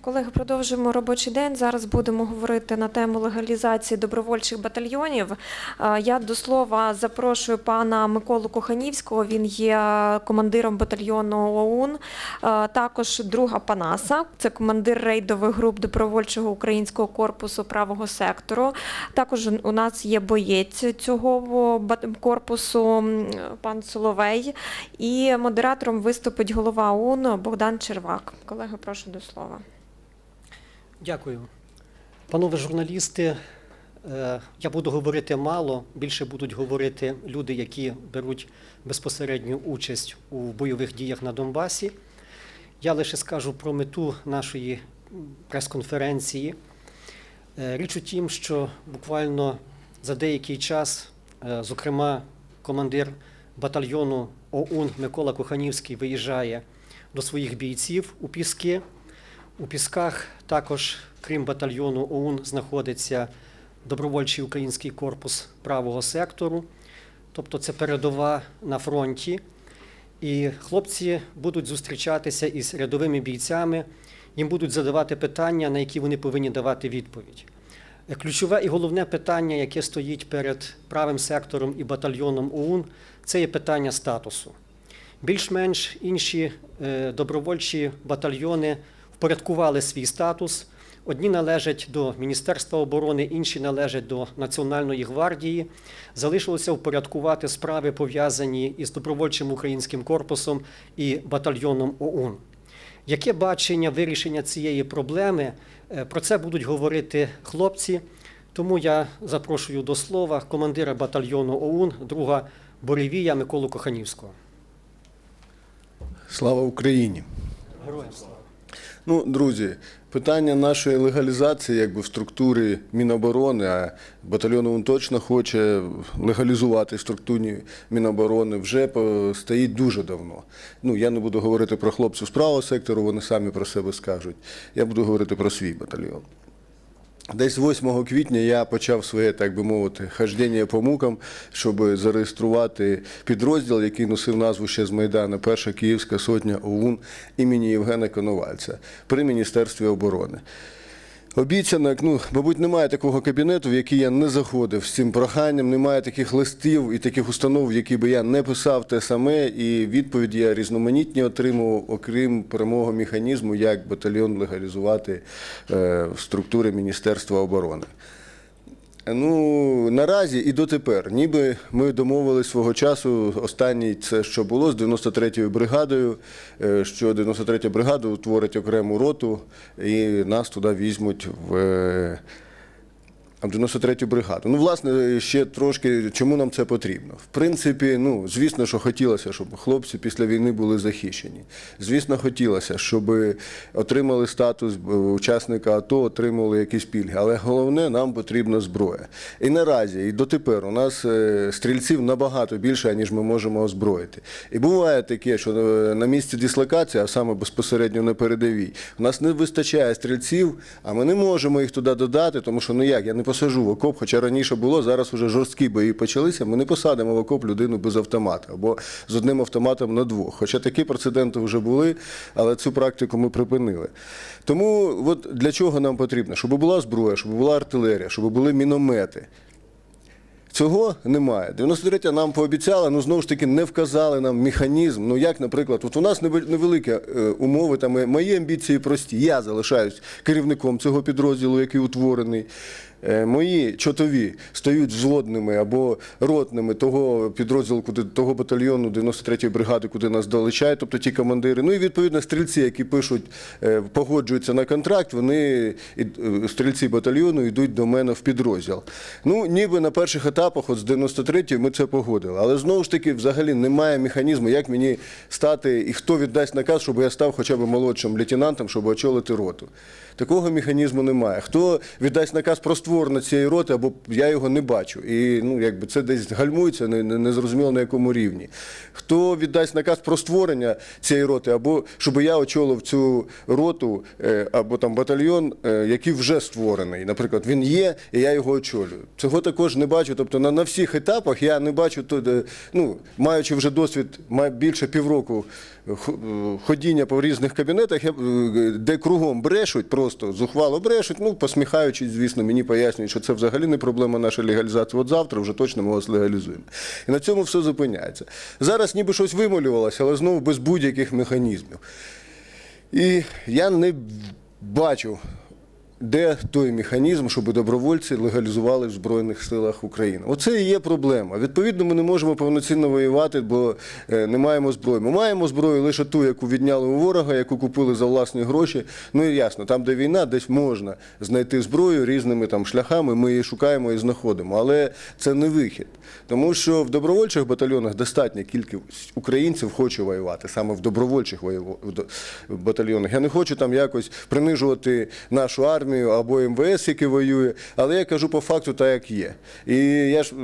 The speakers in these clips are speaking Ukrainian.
Колеги, продовжуємо робочий день. Зараз будемо говорити на тему легалізації добровольчих батальйонів. Я до слова запрошую пана Миколу Коханівського. Він є командиром батальйону ОУН. Також друга Панаса, це командир рейдових груп добровольчого українського корпусу правого сектору. Також у нас є боєць цього корпусу, пан Соловей. І модератором виступить голова ОУН Богдан Червак. Колеги, прошу до слова. Дякую. Панове журналісти, е, я буду говорити мало, більше будуть говорити люди, які беруть безпосередню участь у бойових діях на Донбасі. Я лише скажу про мету нашої прес-конференції. Е, Річ у тім, що буквально за деякий час, е, зокрема, командир батальйону ОУН Микола Коханівський виїжджає до своїх бійців у Піски. У Пісках також, крім батальйону ОУН, знаходиться добровольчий український корпус правого сектору, тобто це передова на фронті. І хлопці будуть зустрічатися із рядовими бійцями, їм будуть задавати питання, на які вони повинні давати відповідь. Ключове і головне питання, яке стоїть перед правим сектором і батальйоном ОУН, це є питання статусу. Більш-менш інші е, добровольчі батальйони впорядкували свій статус. Одні належать до Міністерства оборони, інші належать до Національної гвардії. Залишилося впорядкувати справи, пов'язані із добровольчим українським корпусом і батальйоном ОУН. Яке бачення вирішення цієї проблеми? Е, Про це будуть говорити хлопці. Тому я запрошую до слова командира батальйону ОУН, друга Боревія Миколу Коханівського. Слава Україні! Героям слава! Ну, друзі, питання нашої легалізації, якби в структурі Міноборони, а батальйон ОУН точно хоче легалізувати в структурі Міноборони, вже стоїть дуже давно. Ну, я не буду говорити про хлопців з правого сектору, вони самі про себе скажуть. Я буду говорити про свій батальйон. Десь 8 квітня я почав своє, так би мовити, хождення по мукам, щоб зареєструвати підрозділ, який носив назву ще з Майдану Перша Київська сотня ОУН імені Євгена Коновальця при Міністерстві оборони. Обіцянок, ну, мабуть, немає такого кабінету, в який я не заходив з цим проханням, немає таких листів і таких установ, які би я не писав те саме, і відповіді я різноманітні отримував, окрім перемоги механізму, як батальйон легалізувати е, в структури Міністерства оборони. Ну, наразі і дотепер, ніби ми домовилися свого часу. Останній це що було з 93-ю бригадою, е, що 93-я бригада утворить окрему роту і нас туди візьмуть в. В 93-ю бригаду. Ну, власне, ще трошки, чому нам це потрібно? В принципі, ну, звісно, що хотілося, щоб хлопці після війни були захищені. Звісно, хотілося, щоб отримали статус е, учасника АТО, отримали якісь пільги. Але головне, нам потрібна зброя. І наразі, і дотепер у нас е, стрільців набагато більше, ніж ми можемо озброїти. І буває таке, що е, на місці дислокації, а саме безпосередньо на передовій, у нас не вистачає стрільців, а ми не можемо їх туди додати, тому що ну як, я не посажу в окоп, хоча раніше було, зараз вже жорсткі бої почалися. Ми не посадимо в окоп людину без автомата або з одним автоматом на двох. Хоча такі прецеденти вже були, але цю практику ми припинили. Тому от для чого нам потрібно? Щоб була зброя, щоб була артилерія, щоб були міномети. Цього немає. 93-я нам пообіцяли, ну знову ж таки не вказали нам механізм. Ну як, наприклад, от у нас невеликі е, умови, там е, мої амбіції прості. Я залишаюсь керівником цього підрозділу, який утворений. Е, Мої чотові стають взводними або ротними того підрозділу, того батальйону 93-ї бригади, куди нас долучають, тобто ті командири. Ну і відповідно стрільці, які пишуть, е, погоджуються на контракт, вони е, стрільці батальйону йдуть до мене в підрозділ. Ну, ніби на перших етапах, от з 93-ї, ми це погодили. Але знову ж таки, взагалі немає механізму, як мені стати і хто віддасть наказ, щоб я став хоча б молодшим лейтенантом, щоб очолити роту. Такого механізму немає. Хто віддасть наказ про створення цієї роти, або я його не бачу. І ну, якби це десь гальмується, не, не, не зрозуміло на якому рівні. Хто віддасть наказ про створення цієї роти, або щоб я очолив цю роту е, або там батальйон, е, який вже створений. Наприклад, він є, і я його очолюю. Цього також не бачу. Тобто на, на всіх етапах я не бачу е, ну, маючи вже досвід більше півроку ходіння по різних кабінетах, де кругом брешуть, просто зухвало брешуть, ну посміхаючись, звісно, мені пояснюють, що це взагалі не проблема нашої легалізації. От завтра вже точно ми вас легалізуємо. І на цьому все зупиняється. Зараз ніби щось вималювалося, але знову без будь-яких механізмів. І я не бачу, де той механізм, щоб добровольці легалізували в Збройних силах України. Оце і є проблема. Відповідно, ми не можемо повноцінно воювати, бо е, не маємо зброї. Ми маємо зброю лише ту, яку відняли у ворога, яку купили за власні гроші. Ну і ясно, там, де війна, десь можна знайти зброю різними там шляхами. Ми її шукаємо і знаходимо. Але це не вихід. Тому що в добровольчих батальйонах достатня кількість українців хоче воювати, саме в добровольчих батальйонах. Я не хочу там якось принижувати нашу армію або МВС, який воює, але я кажу по факту так, як є. І я ж, е,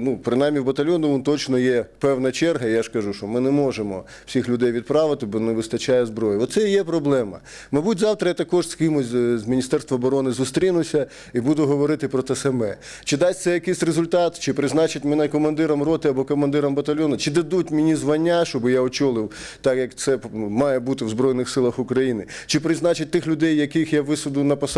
ну, принаймні в батальйону точно є певна черга. Я ж кажу, що ми не можемо всіх людей відправити, бо не вистачає зброї. Оце і є проблема. Мабуть, завтра я також з кимось з з Міністерства оборони зустрінуся і буду говорити про те саме. Чи дасть це якийсь результат, чи призначать мене командиром роти або командиром батальйону, чи дадуть мені звання, щоб я очолив, так як це має бути в Збройних силах України, чи призначать тих людей, яких я висаду на посаду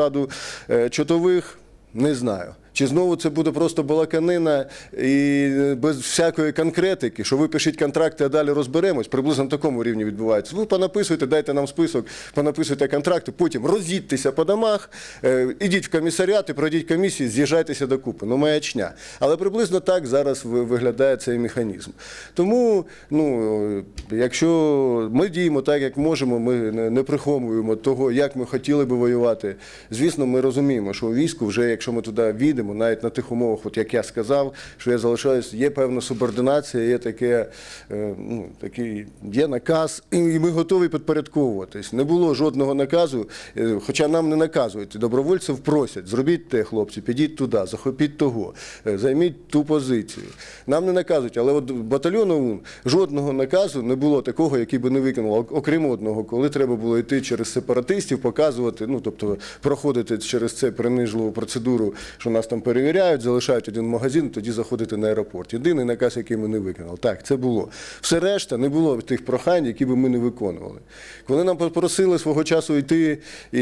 е, чотових, не знаю. Чи знову це буде просто балаканина і без всякої конкретики, що ви пишіть контракти, а далі розберемось. Приблизно на такому рівні відбувається. Ви понаписуєте, дайте нам список, понаписуйте контракти, потім роз'їдьтеся по домах, е, ідіть в комісаріат і пройдіть комісії, з'їжджайтеся докупи. Ну, маячня. Але приблизно так зараз виглядає цей механізм. Тому, ну, е, якщо ми діємо так, як можемо, ми не приховуємо того, як ми хотіли би воювати. Звісно, ми розуміємо, що у війську вже, якщо ми туди війдемо, навіть на тих умовах, от як я сказав, що я залишаюсь, є певна субординація, є таке, е, ну, такий, є наказ, і ми готові підпорядковуватись. Не було жодного наказу, е, хоча нам не наказують. Добровольців просять, зробіть те, хлопці, підіть туди, захопіть того, е, займіть ту позицію. Нам не наказують, але от батальйону ОУН жодного наказу не було такого, який би не виконав, окрім одного, коли треба було йти через сепаратистів, показувати, ну тобто проходити через це принижливу процедуру, що нас там перевіряють, залишають один магазин, тоді заходити на аеропорт. Єдиний наказ, який ми не виконали. Так, це було. Все решта не було тих прохань, які би ми не виконували. Коли нам попросили свого часу йти і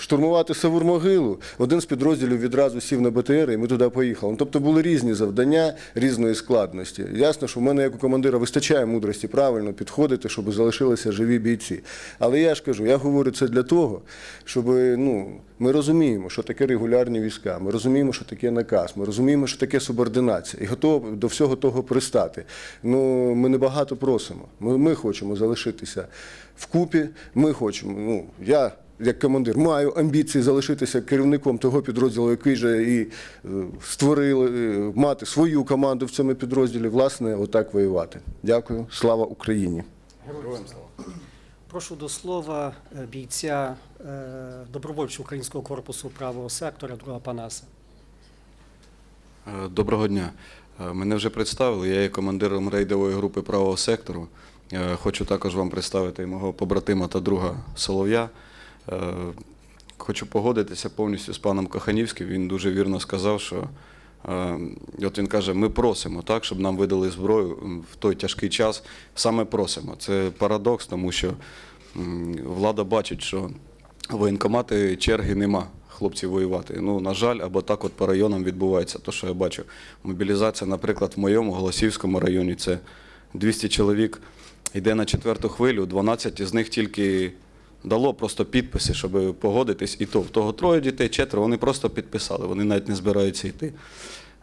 штурмувати Савур-могилу, один з підрозділів відразу сів на БТР, і ми туди поїхали. Ну, тобто були різні завдання, різної складності. Ясно, що в мене, як у командира, вистачає мудрості правильно підходити, щоб залишилися живі бійці. Але я ж кажу, я говорю це для того, щоб ну, ми розуміємо, що таке регулярні війська, ми розуміємо, що таке наказ, ми розуміємо, що таке субординація, і готові до всього того пристати. Ну, ми небагато просимо. Ми, ми хочемо залишитися вкупі, ми хочемо. Ну, я як командир маю амбіції залишитися керівником того підрозділу, який же і е, створили, е, мати свою команду в цьому підрозділі, власне, отак воювати. Дякую. Слава Україні! Прошу до слова е, бійця е, добровольчого українського корпусу правого сектора, друга Панаса. Е, Доброго дня. Мене вже представили. Я є командиром рейдової групи правого сектору. Хочу також вам представити мого побратима та друга Солов'я. Хочу погодитися повністю з паном Коханівським. Він дуже вірно сказав, що от він каже, ми просимо, так, щоб нам видали зброю в той тяжкий час. Саме просимо. Це парадокс, тому що влада бачить, що воєнкомати черги нема хлопців воювати. Ну, на жаль, або так от по районам відбувається. То, що я бачу. Мобілізація, наприклад, в моєму Голосівському районі це 200 чоловік йде на четверту хвилю, 12 з них тільки дало просто підписи, щоб погодитись. І то в того троє дітей, четверо, вони просто підписали, вони навіть не збираються йти.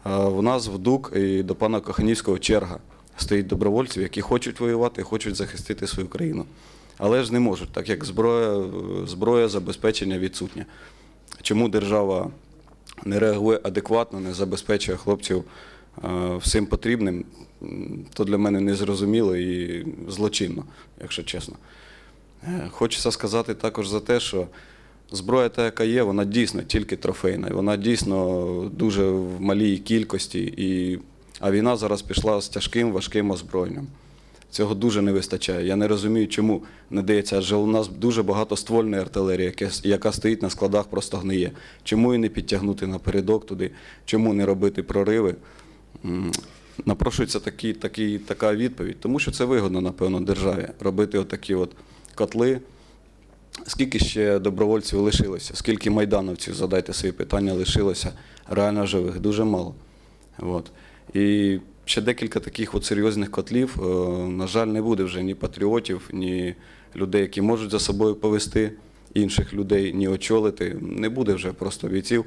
В нас в ДУК і до пана Коханівського черга стоїть добровольців, які хочуть воювати, хочуть захистити свою країну. Але ж не можуть, так як зброя, зброя забезпечення відсутня. Чому держава не реагує адекватно, не забезпечує хлопців всім потрібним, то для мене незрозуміло і злочинно, якщо чесно. Хочеться сказати також за те, що зброя, та, яка є, вона дійсно тільки трофейна, вона дійсно дуже в малій кількості. І... А війна зараз пішла з тяжким, важким озброєнням. Цього дуже не вистачає. Я не розумію, чому не дається, адже у нас дуже багато ствольної артилерії, яка стоїть на складах, просто гниє. Чому її не підтягнути напередок туди, чому не робити прориви? Напрошується такі, такі, така відповідь, тому що це вигодно, напевно, державі робити отакі от котли. Скільки ще добровольців лишилося? Скільки майдановців, задайте собі питання, лишилося реально живих? Дуже мало. От. І ще декілька таких от серйозних котлів, е, на жаль, не буде вже ні патріотів, ні людей, які можуть за собою повести інших людей, ні очолити. Не буде вже просто бійців.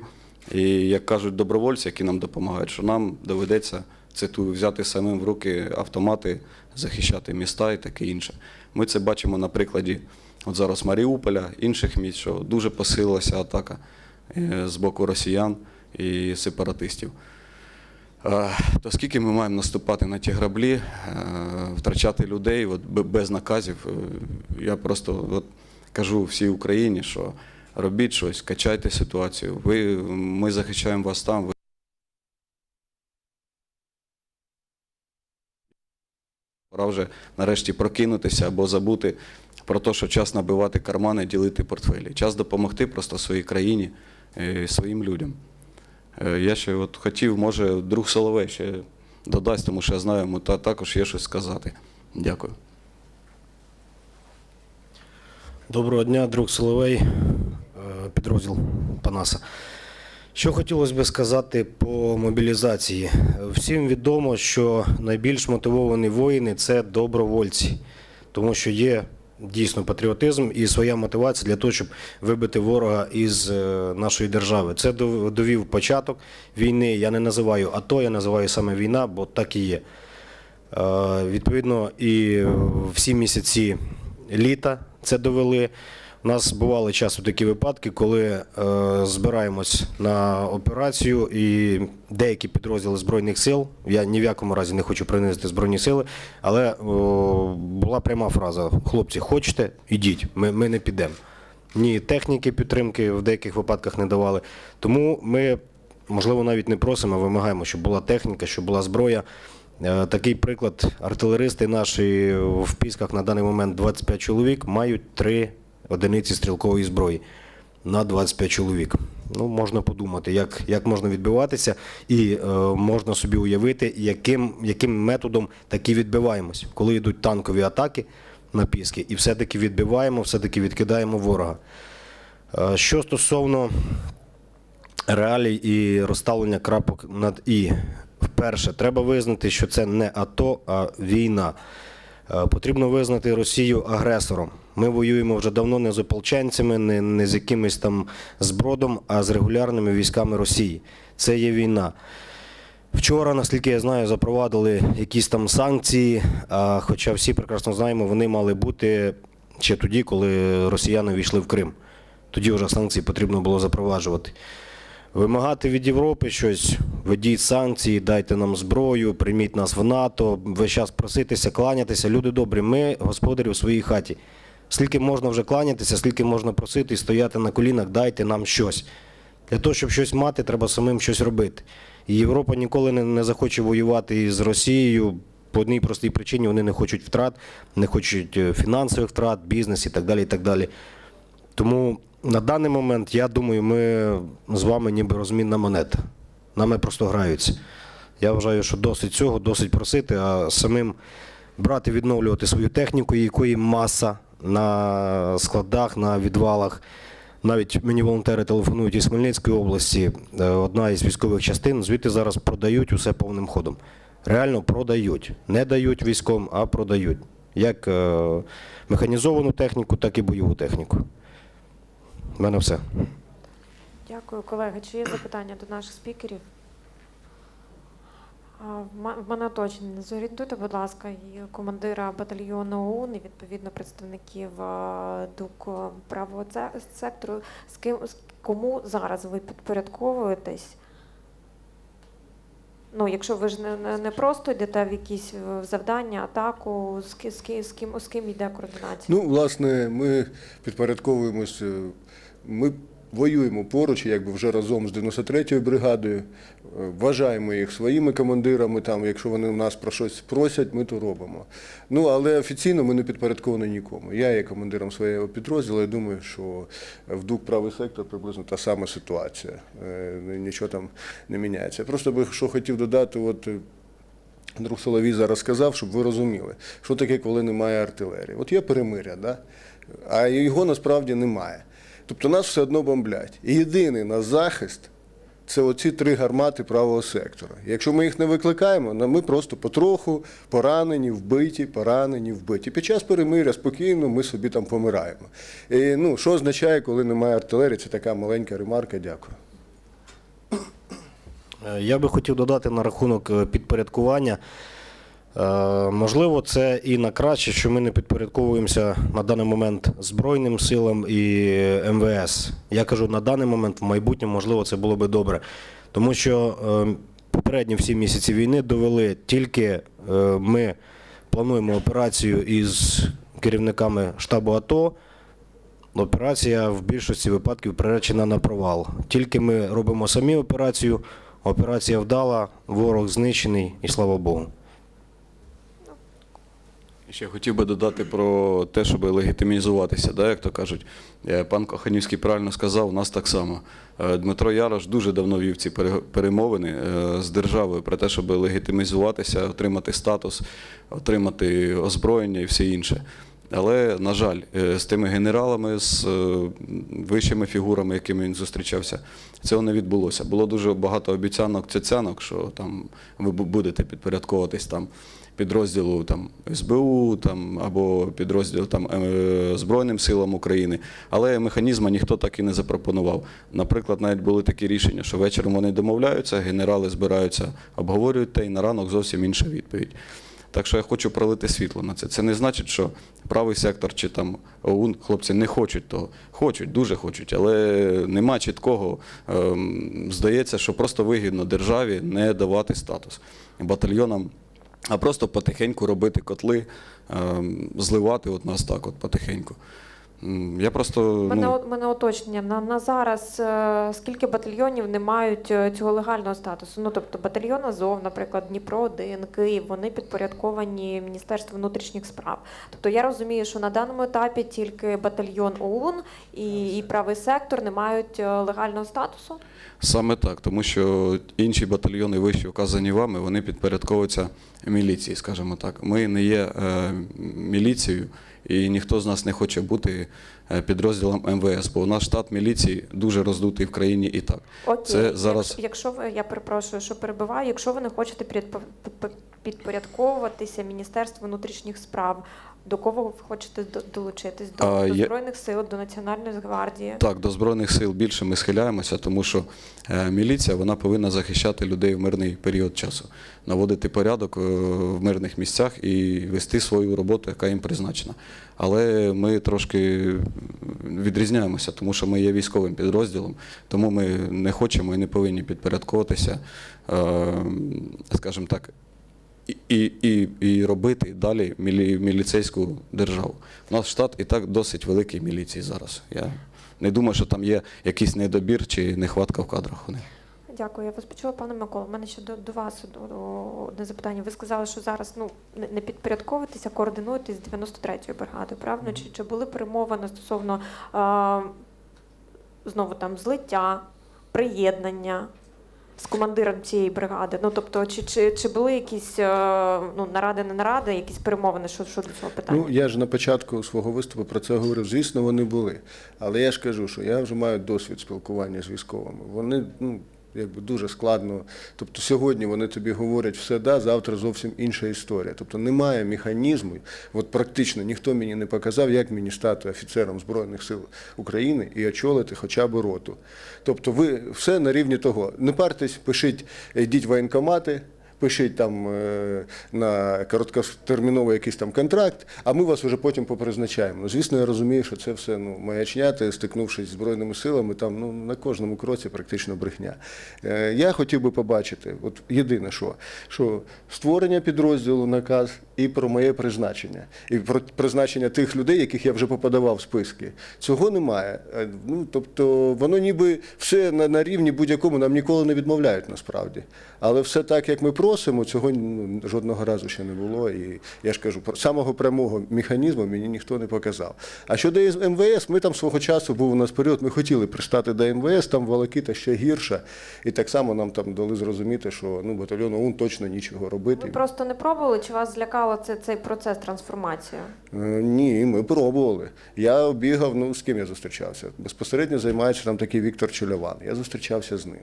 І як кажуть добровольці, які нам допомагають, що нам доведеться цитую, взяти самим в руки автомати, захищати міста і таке інше. Ми це бачимо на прикладі от зараз Маріуполя, інших міст, що дуже посилилася атака е, з боку росіян і сепаратистів. Е, То скільки ми маємо наступати на ті граблі, е, втрачати людей от, без наказів? Я просто от, кажу всій Україні, що робіть щось, качайте ситуацію. Ви, ми захищаємо вас там. Пора вже нарешті прокинутися або забути про те, що час набивати кармани, ділити портфелі. Час допомогти просто своїй країні, е, своїм людям. Е, Я ще от хотів, може, друг Соловей ще додасть, тому що я знаю, йому та, також є щось сказати. Дякую. Доброго дня, друг Соловей, е, підрозділ Панаса. Що хотілося би сказати по мобілізації? Всім відомо, що найбільш мотивовані воїни це добровольці, тому що є дійсно патріотизм і своя мотивація для того, щоб вибити ворога із е, нашої держави. Це довів початок війни. Я не називаю АТО, я називаю саме війна, бо так і є. Е, Відповідно, і всі місяці літа це довели. У нас бували часу такі випадки, коли е, збираємось на операцію, і деякі підрозділи Збройних сил, я ні в якому разі не хочу принизити Збройні сили, але о, була пряма фраза: хлопці, хочете, ідіть, ми, ми не підемо. Ні техніки підтримки в деяких випадках не давали. Тому ми, можливо, навіть не просимо, вимагаємо, щоб була техніка, щоб була зброя. Е, Такий приклад, артилеристи наші в Пісках на даний момент 25 чоловік мають три одиниці стрілкової зброї на 25 чоловік. Ну, можна подумати, як, як можна відбиватися, і е, можна собі уявити, яким, яким методом таки відбиваємось, коли йдуть танкові атаки на Піски, і все-таки відбиваємо, все-таки відкидаємо ворога. Е, Що стосовно реалій і розставлення крапок над І. Вперше, треба визнати, що це не АТО, а війна. Е, Потрібно визнати Росію агресором. Ми воюємо вже давно не з ополченцями, не, не з якимось там збродом, а з регулярними військами Росії. Це є війна. Вчора, наскільки я знаю, запровадили якісь там санкції, а хоча всі прекрасно знаємо, вони мали бути ще тоді, коли росіяни війшли в Крим. Тоді вже санкції потрібно було запроваджувати. Вимагати від Європи щось, ведіть санкції, дайте нам зброю, прийміть нас в НАТО, весь час проситися, кланятися. Люди добрі, ми господарі в своїй хаті. Скільки можна вже кланятися, скільки можна просити і стояти на колінах, дайте нам щось. Для того, щоб щось мати, треба самим щось робити. І Європа ніколи не, захоче воювати із Росією по одній простій причині вони не хочуть втрат, не хочуть е, фінансових втрат, бізнес і так далі. І так далі. Тому на даний момент, я думаю, ми з вами ніби розмінна монета. Нами просто граються. Я вважаю, що досить цього, досить просити, а самим брати, відновлювати свою техніку, якої маса на складах, на відвалах. Навіть мені волонтери телефонують із Хмельницької області, е, одна із військових частин, звідти зараз продають усе повним ходом. Реально продають. Не дають військом, а продають. Як е, механізовану техніку, так і бойову техніку. У мене все. Дякую, колеги. Чи є запитання до наших спікерів? В мене уточнення. Зорієнтуйте, будь ласка, і командира батальйону ОУН і відповідно представників ДУК правого сектору. З ким з кому зараз ви підпорядковуєтесь? Ну, якщо ви ж не, не, не просто йдете в якісь е, завдання, атаку, з, ки- з, з ким з ким йде координація? Ну, власне, ми підпорядковуємось е, Ми воюємо поруч, якби вже разом з 93-ю бригадою, е, вважаємо їх своїми командирами. Там, якщо вони у нас про щось просять, ми то робимо. Ну але офіційно ми не підпорядковані нікому. Я є командиром свого підрозділу. і думаю, що в ДУК правий сектор приблизно та сама ситуація. Е, Нічого там не міняється. Я просто би що хотів додати, от. е, Друг Соловій зараз сказав, щоб ви розуміли, що таке, коли немає артилерії. От є перемиря, да? а його насправді немає. Тобто нас все одно бомблять. І єдиний наш захист це оці три гармати правого сектора. Якщо ми їх не викликаємо, ми просто потроху поранені, вбиті, поранені, вбиті. Під час перемиря спокійно ми собі там помираємо. І, ну, що означає, коли немає артилерії? Це така маленька ремарка. Дякую. Е, Я би хотів додати на рахунок е, підпорядкування. Е, Можливо, це і на краще, що ми не підпорядковуємося на даний момент Збройним силам і МВС. Я кажу, на даний момент, в майбутньому, можливо, це було би добре. Тому що е, попередні всі місяці війни довели тільки е, ми плануємо операцію із керівниками штабу АТО. Операція в більшості випадків приречена на провал. Тільки ми робимо самі операцію, операція вдала, ворог знищений і слава Богу. Ще хотів би додати про те, щоб легітимізуватися, да, як то кажуть. Е, Пан Коханівський правильно сказав, у нас так само. Е, Дмитро Ярош дуже давно вів ці перемовини е, з державою про те, щоб легітимізуватися, отримати статус, отримати озброєння і все інше. Але, на жаль, з тими генералами, з вищими фігурами, якими він зустрічався, цього не відбулося. Було дуже багато обіцянок, цяцянок, що там ви будете підпорядковуватись там підрозділу там СБУ там або підрозділу там е, Збройним силам України, але механізму ніхто так і не запропонував. Наприклад, навіть були такі рішення, що вечором вони домовляються, генерали збираються, обговорюють те, і на ранок зовсім інша відповідь. Так що я хочу пролити світло на це. Це не значить, що правий сектор чи там ОУН хлопці не хочуть того. Хочуть, дуже хочуть, але нема чіткого. ем, Здається, що просто вигідно державі не давати статус батальйонам, а просто потихеньку робити котли, ем, зливати от нас так, от потихеньку. Я просто мене, ну, мене уточнення. На, на зараз е, скільки батальйонів не мають е, цього легального статусу? Ну, тобто батальйон Азов, наприклад, Дніпро 1 Київ, вони підпорядковані Міністерству внутрішніх справ. Тобто я розумію, що на даному етапі тільки батальйон ОУН і, і правий сектор не мають е, легального статусу. Саме так, тому що інші батальйони вищі вказані вами, вони підпорядковуються міліції, скажімо так. Ми не є е, міліцією, і ніхто з нас не хоче бути е, підрозділом МВС, бо у нас штат міліції дуже роздутий в країні і так. Окей, Це зараз якщо, ви, я перепрошую, що перебиваю, якщо ви не хочете підпо- підпо- підпорядковуватися Міністерству внутрішніх справ, до кого ви хочете долучитись? До, А, до я- Збройних сил, до Національної гвардії? Так, до Збройних сил більше ми схиляємося, тому що е, міліція вона повинна захищати людей в мирний період часу, наводити порядок е, в мирних місцях і вести свою роботу, яка їм призначена. Але ми трошки відрізняємося, тому що ми є військовим підрозділом, тому ми не хочемо і не повинні підпорядковуватися, е, скажімо так, і, і, і, робити далі мілі, міліцейську державу. У нас штат і так досить великий міліції зараз. Я не думаю, що там є якийсь недобір чи нехватка в кадрах у них. Дякую. Я вас почула, пане Микола. У мене ще до, до вас до- до- одне запитання. Ви сказали, що зараз ну не, підпорядковуєтеся, координуєтесь з 93-ю бригадою, правильно? Чи, чи були перемовини стосовно а, знову там злиття, приєднання? З командиром цієї бригади, ну тобто, чи, чи, чи були якісь е, ну наради, не наради, якісь перемовини щодо щодо цього питання? Ну, я ж на початку свого виступу про це говорив. Звісно, вони були. Але я ж кажу, що я вже маю досвід спілкування з військовими. Вони ну, якби дуже складно. Тобто сьогодні вони тобі говорять все да, завтра зовсім інша історія. Тобто немає механізму. От практично ніхто мені не показав, як мені стати офіцером Збройних сил України і очолити хоча б роту. Тобто ви все на рівні того. Не партесь, пишіть, йдіть воєнкомати, пишіть там е, на короткотерміновий якийсь там контракт, а ми вас вже потім попризначаємо. Ну, звісно, я розумію, що це все ну, маячня, ти стикнувшись з Збройними силами, там ну, на кожному кроці практично брехня. Е, я хотів би побачити, от єдине, що, що створення підрозділу, наказ і про моє призначення, і про призначення тих людей, яких я вже поподавав в списки. Цього немає. Е, Ну, тобто, воно ніби все на, на рівні будь-якому нам ніколи не відмовляють насправді. Але все так, як ми просимо, цього ну, жодного разу ще не було. І я ж кажу, самого прямого механізму мені ніхто не показав. А щодо МВС, ми там свого часу був у нас період, ми хотіли пристати до МВС, там волокита ще гірша. І так само нам там дали зрозуміти, що ну, батальйону ОУН точно нічого робити. Ви просто не пробували, чи вас злякало це, цей процес трансформації? Е, Ні, ми пробували. Я бігав, ну з ким я зустрічався? Безпосередньо займається там такий Віктор Чоляван. Я зустрічався з ним.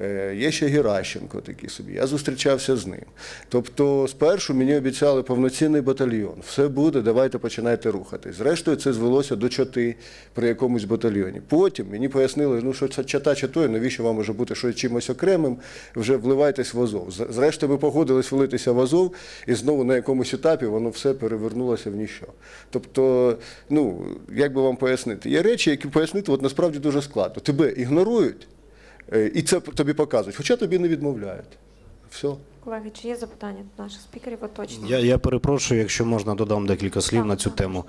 Е, Є ще Геращенко такий собі. Я зустрічався з ним. Тобто, спершу мені обіцяли повноцінний батальйон. Все буде, давайте починайте рухатись. Зрештою, це звелося до чоти при якомусь батальйоні. Потім мені пояснили, ну що це чата чатою, навіщо вам може бути щось чимось окремим, вже вливайтесь в Азов. Зрештою, ми погодились влитися в Азов, і знову на якомусь етапі воно все перевернулося в ніщо. Тобто, ну, як би вам пояснити, є речі, які пояснити от насправді дуже складно. Тебе ігнорують, е, і це тобі показують, хоча тобі не відмовляють. Все. Колеги, чи є запитання до наших спікерів? Точно. Я, я перепрошую, якщо можна додам декілька слів Так, на цю так. тему.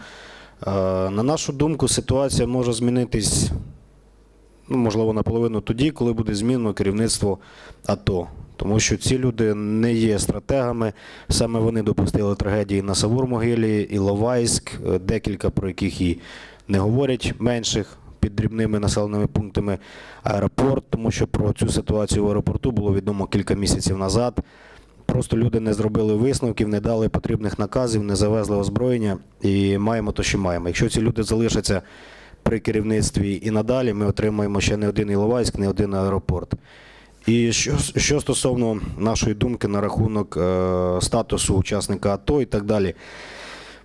Е, на нашу думку, ситуація може змінитись, ну, можливо, наполовину тоді, коли буде змінено керівництво АТО. Тому що ці люди не є стратегами. Саме вони допустили трагедії на Савур-Могилі, Іловайськ, е, декілька про яких і не говорять менших під дрібними населеними пунктами аеропорт, тому що про цю ситуацію в аеропорту було відомо кілька місяців назад. Просто люди не зробили висновків, не дали потрібних наказів, не завезли озброєння і маємо то, що маємо. Якщо ці люди залишаться при керівництві і надалі, ми отримаємо ще не один Іловайськ, не один аеропорт. І що, що стосовно нашої думки на рахунок е, статусу учасника АТО і так далі,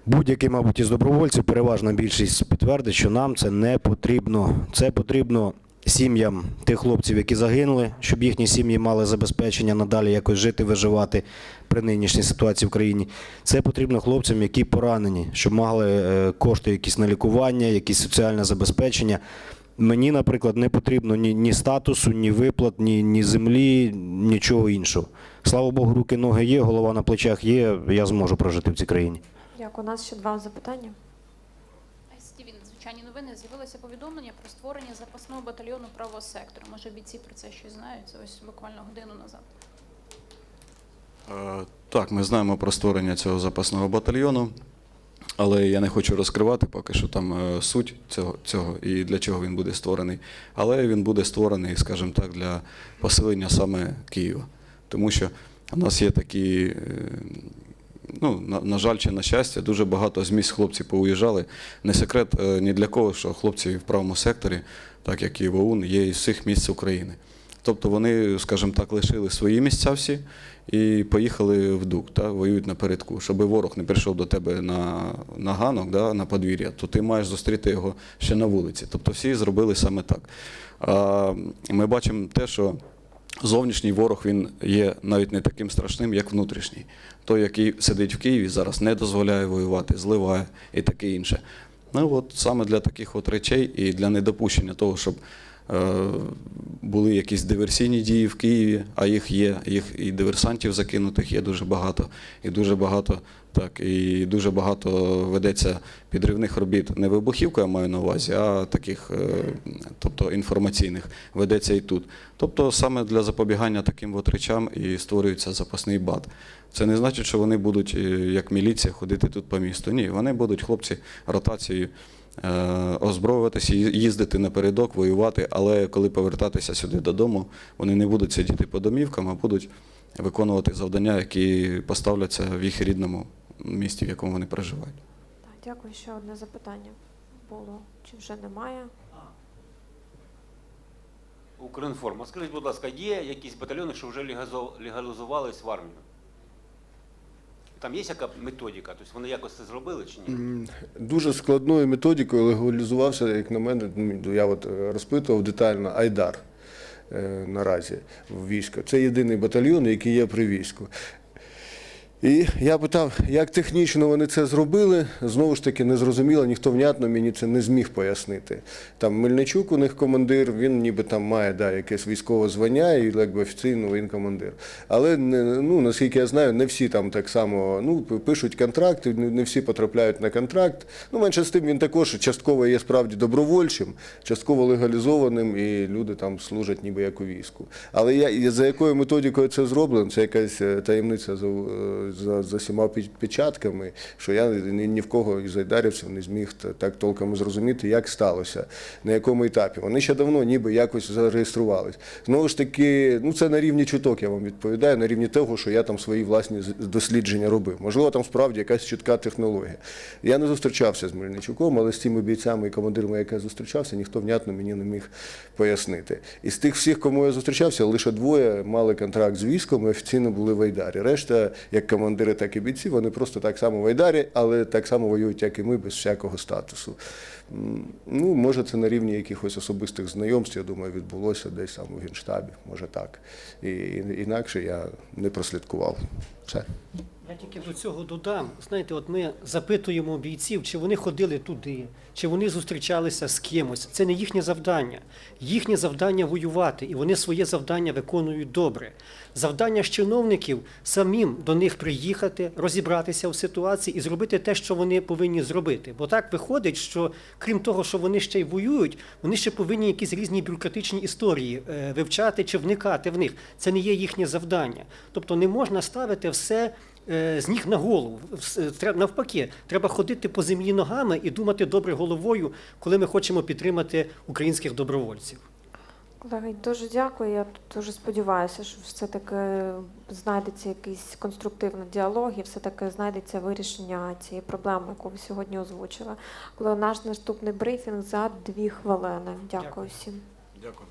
будь-який, мабуть, із добровольців, переважна більшість підтвердить, що нам це не потрібно. Це потрібно сім'ям тих хлопців, які загинули, щоб їхні сім'ї мали забезпечення надалі якось жити, виживати при нинішній ситуації в країні. Це потрібно хлопцям, які поранені, щоб мали е, кошти якісь на лікування, якісь соціальне забезпечення. Мені, наприклад, не потрібно ні, ні статусу, ні виплат, ні, ні землі, нічого іншого. Слава Богу, руки, ноги є, голова на плечах є, я зможу прожити в цій країні. Дякую. У нас ще два запитання. Стівін, звичайні новини з'явилося повідомлення про створення запасного батальйону правого сектору. Може, бійці про це щось знають? Це ось буквально годину назад. Е, Так, ми знаємо про створення цього запасного батальйону, але я не хочу розкривати поки що там е, суть цього, цього і для чого він буде створений. Але він буде створений, скажімо так, для посилення саме Києва. Тому що у нас є такі, е, ну, на, на жаль чи на щастя, дуже багато з місць хлопці поуїжджали. Не секрет е, ні для кого, що хлопці в правому секторі, так як і в ОУН, є із всіх місць України. Тобто вони, скажімо так, лишили свої місця всі і поїхали в ДУК, та, воюють напередку. Щоб ворог не прийшов до тебе на, на ганок, да, на подвір'я, то ти маєш зустріти його ще на вулиці. Тобто всі зробили саме так. А, ми бачимо те, що зовнішній ворог він є навіть не таким страшним, як внутрішній. Той, який сидить в Києві, зараз не дозволяє воювати, зливає і таке інше. Ну от саме для таких от речей і для недопущення того, щоб були якісь диверсійні дії в Києві, а їх є, їх і диверсантів закинутих є дуже багато, і дуже багато, так, і дуже багато ведеться підривних робіт. Не вибухівкою я маю на увазі, а таких, е, тобто інформаційних, ведеться і тут. Тобто саме для запобігання таким от речам і створюється запасний бат. Це не значить, що вони будуть, е, як міліція, ходити тут по місту. Ні, вони будуть хлопці ротацією е, озброюватися, ї- їздити напередок, воювати, але коли повертатися сюди додому, вони не будуть сидіти по домівкам, а будуть виконувати завдання, які поставляться в їх рідному місті, в якому вони проживають. Так, дякую. Ще одне запитання було. Чи вже немає? Укрінформ. А Скажіть, будь ласка, є якісь батальйони, що вже легалізувались в армію? Там є яка методика? Тобто вони якось це зробили чи ні? Дуже складною методикою легалізувався, як на мене, ну, я от е, розпитував детально Айдар е, наразі в військо. Це єдиний батальйон, який є при війську. І я питав, як технічно вони це зробили. Знову ж таки, не зрозуміло, ніхто внятно мені це не зміг пояснити. Там Мельничук, у них командир, він ніби там має да, якесь військове звання і якби офіційно він командир. Але ну, наскільки я знаю, не всі там так само ну, пишуть контракти, не, всі потрапляють на контракт. Ну, менше з тим, він також частково є справді добровольчим, частково легалізованим, і люди там служать ніби як у війську. Але я, за якою методикою це зроблено, це якась е, таємниця за, за, всіма печатками, що я ні, ні в кого із айдарівців не зміг так толком зрозуміти, як сталося, на якому етапі. Вони ще давно ніби якось зареєструвались. Знову ж таки, ну це на рівні чуток, я вам відповідаю, на рівні того, що я там свої власні дослідження робив. Можливо, там справді якась чітка технологія. Я не зустрічався з Мельничуком, але з тими бійцями і командирами, яких я зустрічався, ніхто внятно мені не міг пояснити. Із тих всіх, кому я зустрічався, лише двоє мали контракт з військом і офіційно були в Айдарі. Решта, як командири, так і бійці, вони просто так само в Айдарі, але так само воюють, як і ми, без всякого статусу. Ну, може, це на рівні якихось особистих знайомств, я думаю, відбулося десь там у Генштабі, може так. І, інакше я не прослідкував. Все. Я тільки до цього додам. Знаєте, от ми запитуємо бійців, чи вони ходили туди, чи вони зустрічалися з кимось. Це не їхнє завдання. Їхнє завдання воювати, і вони своє завдання виконують добре. Завдання чиновників самим до них приїхати, розібратися в ситуації і зробити те, що вони повинні зробити. Бо так виходить, що крім того, що вони ще й воюють, вони ще повинні якісь різні бюрократичні історії е, вивчати чи вникати в них. Це не є їхнє завдання. Тобто не можна ставити все з ніг на голову. Вс- Навпаки, треба ходити по землі ногами і думати добре головою, коли ми хочемо підтримати українських добровольців. Колеги, дуже дякую. Я дуже сподіваюся, що все-таки знайдеться якийсь конструктивний діалог і все-таки знайдеться вирішення цієї проблеми, яку ви сьогодні озвучили. Коли наш наступний брифінг за дві хвилини. Дякую Дякую. всім. Дякую.